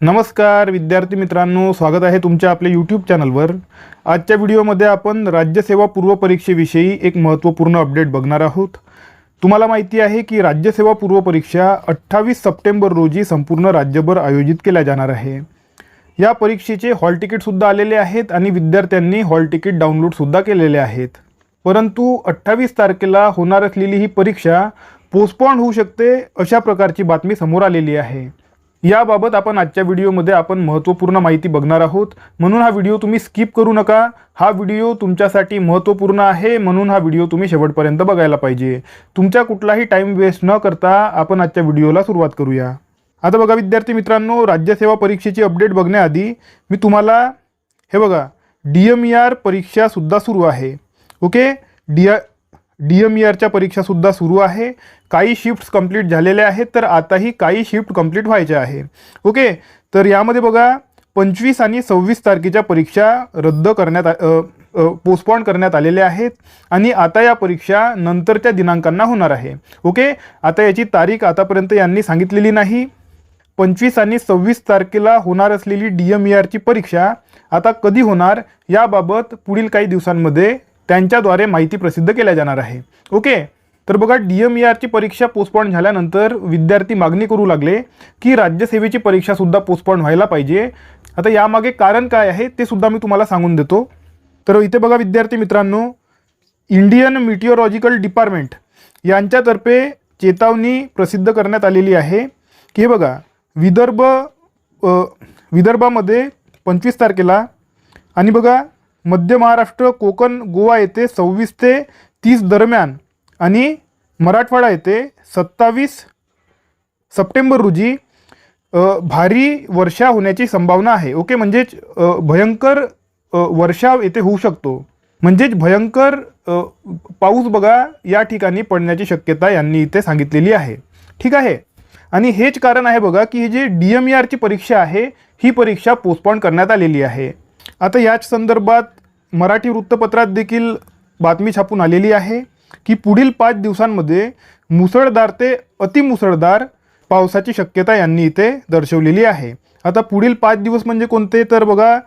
नमस्कार विद्यार्थी मित्रांनो स्वागत आहे तुमच्या आपल्या यूट्यूब चॅनलवर आजच्या व्हिडिओमध्ये आपण राज्यसेवा पूर्व परीक्षेविषयी एक महत्त्वपूर्ण अपडेट बघणार आहोत. तुम्हाला माहिती आहे की राज्यसेवा पूर्व परीक्षा अठ्ठावीस सप्टेंबर रोजी संपूर्ण राज्यभर आयोजित केल्या जाणार आहे. या परीक्षेचे हॉल तिकीटसुद्धा आलेले आहेत आणि विद्यार्थ्यांनी हॉल तिकीट डाउनलोडसुद्धा केलेले आहेत. परंतु अठ्ठावीस तारखेला होणार असलेली ही परीक्षा पोस्टपॉन्ड होऊ शकते अशा प्रकारची बातमी समोर आलेली आहे. याबाबत आपण आजच्या व्हिडिओमध्ये आपण महत्त्वपूर्ण माहिती बघणार आहोत. म्हणून हा व्हिडिओ तुम्ही स्किप करू नका. हा व्हिडिओ तुमच्यासाठी महत्त्वपूर्ण आहे. म्हणून हा व्हिडिओ तुम्ही शेवटपर्यंत बघायला पाहिजे. तुमचा कुठलाही टाईम वेस्ट न करता आपण आजच्या व्हिडिओला सुरुवात करूया. आता बघा विद्यार्थी मित्रांनो राज्यसेवा परीक्षेची अपडेट बघण्याआधी मी तुम्हाला हे बघा डी एम ई आर परीक्षासुद्धा सुरू आहे. Okay D D M E आरच्या परीक्षासुद्धा सुरू आहे. काही शिफ्ट्स कंप्लीट झालेल्या आहेत तर आताही काही शिफ्ट कंप्लीट व्हायच्या आहे. ओके तर यामध्ये बघा पंचवीस आणि सव्वीस तारखेच्या परीक्षा रद्द करण्यात पोस्टपॉन करण्यात आलेल्या आहेत आणि आता या परीक्षा नंतरच्या दिनांकांना होणार आहे. ओके आता याची तारीख आतापर्यंत यांनी सांगितलेली नाही. पंचवीस आणि सव्वीस तारखेला होणार असलेली डी एम ई आरची परीक्षा आता कधी होणार याबाबत पुढील काही दिवसांमध्ये त्यांच्याद्वारे माहिती प्रसिद्ध केल्या जाणार आहे. ओके? तर बघा डी एम ई आरची परीक्षा पोस्टपॉन झाल्यानंतर विद्यार्थी मागणी करू लागले की राज्यसेवेची परीक्षासुद्धा पोस्टपॉन व्हायला पाहिजे. आता यामागे कारण काय आहे ते सुद्धा मी तुम्हाला सांगून देतो. तर इथे बघा विद्यार्थी मित्रांनो इंडियन मिटिओलॉजिकल डिपार्टमेंट यांच्यातर्फे चेतावणी प्रसिद्ध करण्यात आलेली आहे. की हे बघा विदर्भ विदर्भामध्ये पंचवीस तारखेला आणि बघा मध्य महाराष्ट्र कोकण गोवा येथे सव्वीस ते तीस दरम्यान आणि मराठवाडा येथे सत्तावीस सप्टेंबर रोजी भारी वर्षा होण्याची संभावना आहे. ओके म्हणजेच भयंकर वर्षा येथे होऊ शकतो. म्हणजेच भयंकर पाऊस बघा या ठिकाणी पडण्याची शक्यता यांनी इथे सांगितलेली आहे. ठीक आहे? आणि हेच कारण आहे बघा की ही जी डी एम ई आरची परीक्षा आहे ही परीक्षा पोस्टपॉन करण्यात आलेली आहे. आता याच संदर्भात मराठी वृत्तपत्रात देखील बातमी छापून आलेली आहे की पुढील पाच दिवसांमध्ये मुसळधार ते अतिमुसळधार पावसाची शक्यता यांनी इथे दर्शवलेली आहे. आता पुढील पाच दिवस म्हणजे कोणते? तर बघा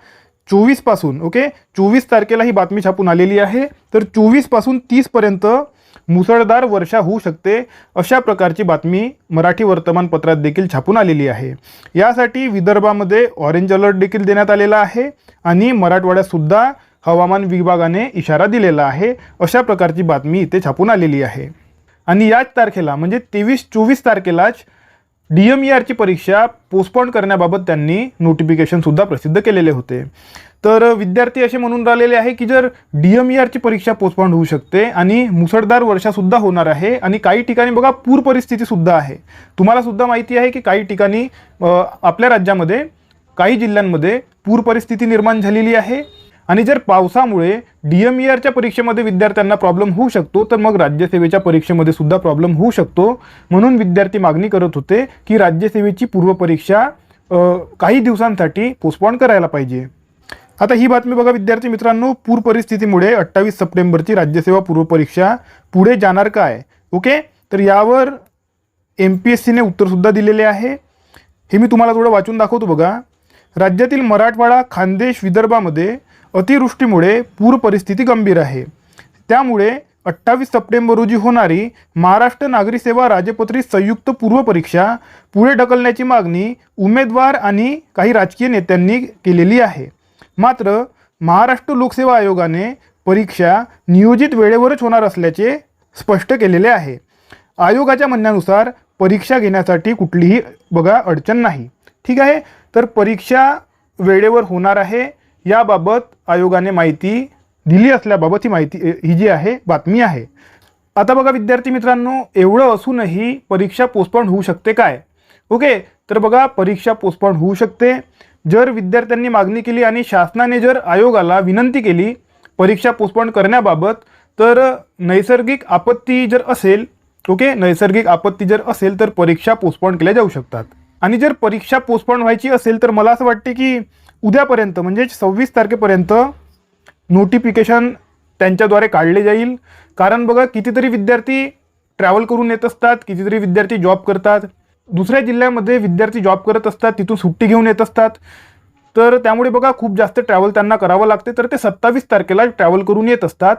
चोवीसपासून ओके? चोवीस तारखेला ही बातमी छापून आलेली आहे. तर चोवीसपासून तीसपर्यंत मुसळधार वर्षा होऊ शकते अशा प्रकारची बातमी मराठी वर्तमानपत्रात देखील छापून आलेली आहे. यासाठी विदर्भामध्ये ऑरेंज अलर्ट देखील देण्यात आलेला आहे आणि मराठवाड्यातसुद्धा हवामान विभागाने इशारा दिलेला आहे. अशा प्रकारची बातमी इथे छापून आलेली आहे. आणि याच तारखेला म्हणजे तेवीस चोवीस तारखेलाच डी एम ई आरची परीक्षा पोस्टपॉन करण्याबाबत त्यांनी नोटिफिकेशनसुद्धा प्रसिद्ध केलेले होते. तर विद्यार्थी असे म्हणून राहिलेले आहे की जर डी एम ई आरची परीक्षा पोस्टपॉन होऊ शकते आणि मुसळधार वर्षासुद्धा होणार आहे आणि काही ठिकाणी बघा पूर परिस्थितीसुद्धा आहे. तुम्हालासुद्धा माहिती आहे की काही ठिकाणी आपल्या राज्यामध्ये काही जिल्ह्यांमध्ये पूर परिस्थिती निर्माण झालेली आहे. आणि जर पावसामुळे डी एम ई आरच्या परीक्षेमध्ये विद्यार्थ्यांना प्रॉब्लेम होऊ शकतो तर मग राज्यसेवेच्या परीक्षेमध्ये सुद्धा प्रॉब्लेम होऊ शकतो. म्हणून विद्यार्थी मागणी करत होते की राज्यसेवेची पूर्वपरीक्षा काही दिवसांसाठी पोस्टपॉन करायला पाहिजे. आता ही बातमी बघा विद्यार्थी मित्रांनो. पूर परिस्थितीमुळे अठ्ठावीस सप्टेंबरची राज्यसेवा पूर्वपरीक्षा पुढे जाणार काय? ओके? तर यावर एम पी एस सीने उत्तरसुद्धा दिलेले आहे. हे मी तुम्हाला थोडं वाचून दाखवतो बघा. राज्यातील मराठवाडा खानदेश विदर्भामध्ये अतिवृष्टीमुळे पूर परिस्थिती गंभीर आहे. त्यामुळे अठ्ठावीस सप्टेंबर रोजी होणारी महाराष्ट्र नागरी सेवा राजपत्रित संयुक्त पूर्व परीक्षा पुढे ढकलण्याची मागणी उमेदवार आणि काही राजकीय नेत्यांनी केलेली आहे. मात्र महाराष्ट्र लोकसेवा आयोगाने परीक्षा नियोजित वेळेवरच होणार असल्याचे स्पष्ट केलेले आहे. आयोगाच्या म्हणण्यानुसार परीक्षा घेण्यासाठी कुठलीही बघा अडचण नाही. ठीक आहे? तर परीक्षा वेळेवर होणार आहे. याबाबत आयोगाने माहिती दिली असल्याबाबत ही माहिती ही जी आहे बातमी आहे. आता बघा विद्यार्थी मित्रांनो एवढं असूनही परीक्षा पोस्टपॉन होऊ शकते काय? ओके तर बघा परीक्षा पोस्टपॉन होऊ शकते. जर विद्यार्थ्यांनी मागणी केली आणि शासनाने जर आयोगाला विनंती केली परीक्षा पोस्टपॉन करण्याबाबत तर नैसर्गिक आपत्ती जर असेल ओके नैसर्गिक आपत्ती जर असेल तर परीक्षा पोस्टपॉन केल्या जाऊ शकतात. आणि जर परीक्षा पोस्टपॉन व्हायची असेल तर मला असं वाटते की उद्यापर्यंत म्हणजेच सव्वीस तारखेपर्यंत नोटिफिकेशन त्यांच्याद्वारे काढले जाईल. कारण बघा कितीतरी विद्यार्थी ट्रॅव्हल करून येत असतात कितीतरी विद्यार्थी जॉब करतात. दुसऱ्या जिल्ह्यामध्ये विद्यार्थी जॉब करत असतात तिथून सुट्टी घेऊन येत असतात. तर त्यामुळे बघा खूप जास्त ट्रॅव्हल त्यांना करावं लागते. तर ते सत्तावीस तारखेला ट्रॅव्हल करून येत असतात.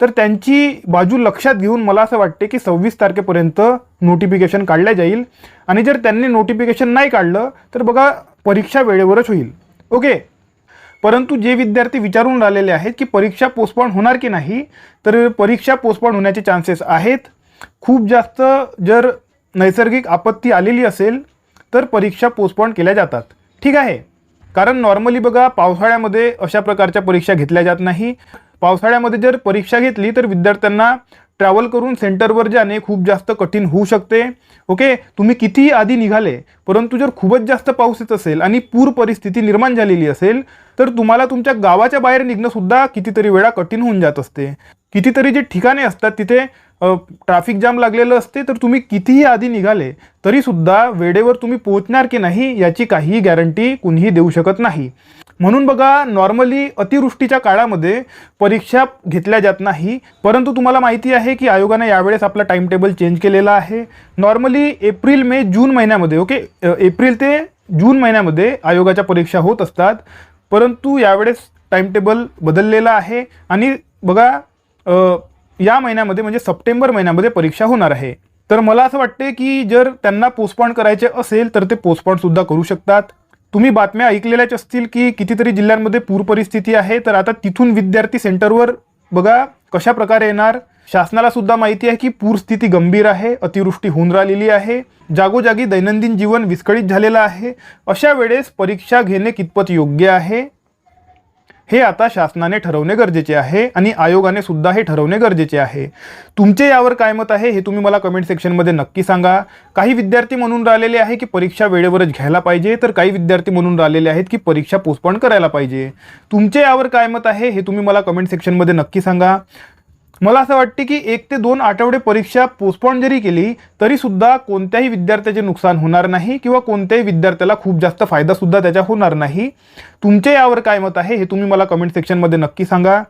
तर त्यांची बाजू लक्षात घेऊन मला असं वाटते की सव्वीस तारखेपर्यंत नोटिफिकेशन काढल्या जाईल. आणि जर त्यांनी नोटिफिकेशन नाही काढलं तर बघा परीक्षा वेळेवरच होईल. ओके. परंतु जे विद्यार्थी विचारून राहिलेले आहेत की परीक्षा पोस्टपॉन होणार की नाही तर परीक्षा पोस्टपॉन होण्याचे चान्सेस आहेत. खूप जास्त जर नैसर्गिक आपत्ती आलेली असेल तर परीक्षा पोस्टपॉन केल्या जातात. ठीक आहे. कारण नॉर्मली बघा पावसाळ्यामध्ये अशा प्रकारच्या परीक्षा घेतल्या जात नाही. पावसाळ्यामध्ये जर परीक्षा घेतली तर विद्यार्थ्यांना ट्रॅव्हल करून सेंटरवर जाणे खूप जास्त कठीण होऊ शकते. ओके तुम्ही कितीही आधी निघाले परंतु जर खूपच जास्त पाऊस येत असेल आणि पूर परिस्थिती निर्माण झालेली असेल तर तुम्हाला तुमच्या गावाच्या बाहेर निघणंसुद्धा कितीतरी वेळा कठीण होऊन जात असते. कितीतरी जे ठिकाणे असतात तिथे ट्रॅफिक जाम लागलेलं असते तर तुम्ही कितीही आधी निघाले तरीसुद्धा वेळेवर तुम्ही पोहोचणार की नाही याची काहीही गॅरंटी कुणीही देऊ शकत नाही. म्हणून बघा नॉर्मली अतिवृष्टीच्या काळामध्ये परीक्षा घेतल्या जात नाही परंतु तुम्हाला माहिती आहे की आयोगाने यावेळेस आपला टाइम टेबल चेंज केलेला आहे. नॉर्मली एप्रिल मे जून महिन्यामध्ये ओके एप्रिल ते जून महिन्यामध्ये आयोगाच्या परीक्षा होत असतात परंतु यावेळेस टाइम टेबल बदललेला आहे आणि बघा या महिन्यामध्ये म्हणजे सप्टेंबर महिन्यामध्ये परीक्षा होणार आहे. तर मला असं वाटते की जर त्यांना पोस्टपॉन करायचे असेल तर ते पोस्टपॉनसुद्धा करू शकतात. तुम्ही बातम्या ऐकलेल्याच असतील की कितीतरी जिल्ह्यांमध्ये पूर परिस्थिती आहे तर आता तिथून विद्यार्थी सेंटरवर बघा कशा प्रकारे येणार. शासनाला सुद्धा माहिती आहे की पूरस्थिती गंभीर आहे अतिवृष्टी होऊन राहिलेली आहे जागोजागी दैनंदिन जीवन विस्कळीत झालेलं आहे. अशा वेळेस परीक्षा घेणे कितपत योग्य आहे? हे आता शासनाने ठरवणे गरजेचे आहे आणि आयोगाने सुद्धा हे ठरवणे गरजेचे आहे. तुमचे यावर काय मत आहे हे तुम्ही मला कमेंट सेक्शनमध्ये नक्की सांगा. काही विद्यार्थी म्हणून राहिलेले आहे की परीक्षा वेळेवरच घ्यायला पाहिजे तर काही विद्यार्थी म्हणून राहिलेले आहेत की परीक्षा पोस्टपॉन करायला पाहिजे. तुमचे यावर काय मत आहे हे तुम्ही मला कमेंट सेक्शनमध्ये नक्की सांगा. मला असं वाटते की एक ते दोन आठवडे परीक्षा पोस्टपॉन जरी केली तरीसुद्धा कोणत्याही विद्यार्थ्याचे नुकसान होणार नाही किंवा कोणत्याही विद्यार्थ्याला खूप जास्त फायदासुद्धा त्याचा त्याच्या होणार नाही. तुमचे यावर काय मत आहे हे तुम्ही मला कमेंट सेक्शनमध्ये नक्की सांगा.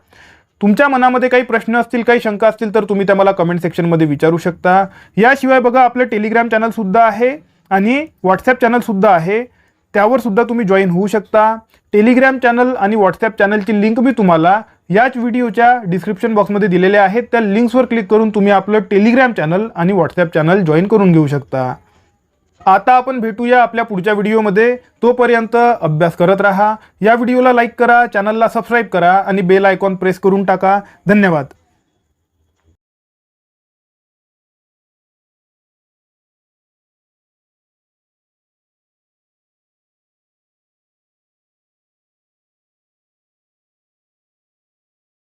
तुमच्या मनामध्ये काही प्रश्न असतील काही शंका असतील तर तुम्ही त्या मला कमेंट सेक्शनमध्ये विचारू शकता. याशिवाय बघा आपलं टेलिग्राम चॅनलसुद्धा आहे आणि व्हॉट्सॲप चॅनलसुद्धा आहे. त्यावर सुद्धा तुम्ही जॉईन होऊ शकता. टेलिग्राम चॅनल आणि व्हॉट्सॲप चॅनलची लिंक मी तुम्हाला याच व्हिडिओच्या डिस्क्रिप्शन बॉक्समध्ये दिलेल्या आहेत. त्या लिंक्सवर क्लिक करून तुम्ही आपलं टेलिग्राम चॅनल आणि व्हॉट्सॲप चॅनल जॉईन करून घेऊ शकता. आता आपण भेटूया आपल्या पुढच्या व्हिडिओमध्ये तोपर्यंत अभ्यास करत राहा. या व्हिडिओला लाईक करा चॅनलला सबस्क्राईब करा आणि बेल आयकॉन प्रेस करून टाका. धन्यवाद.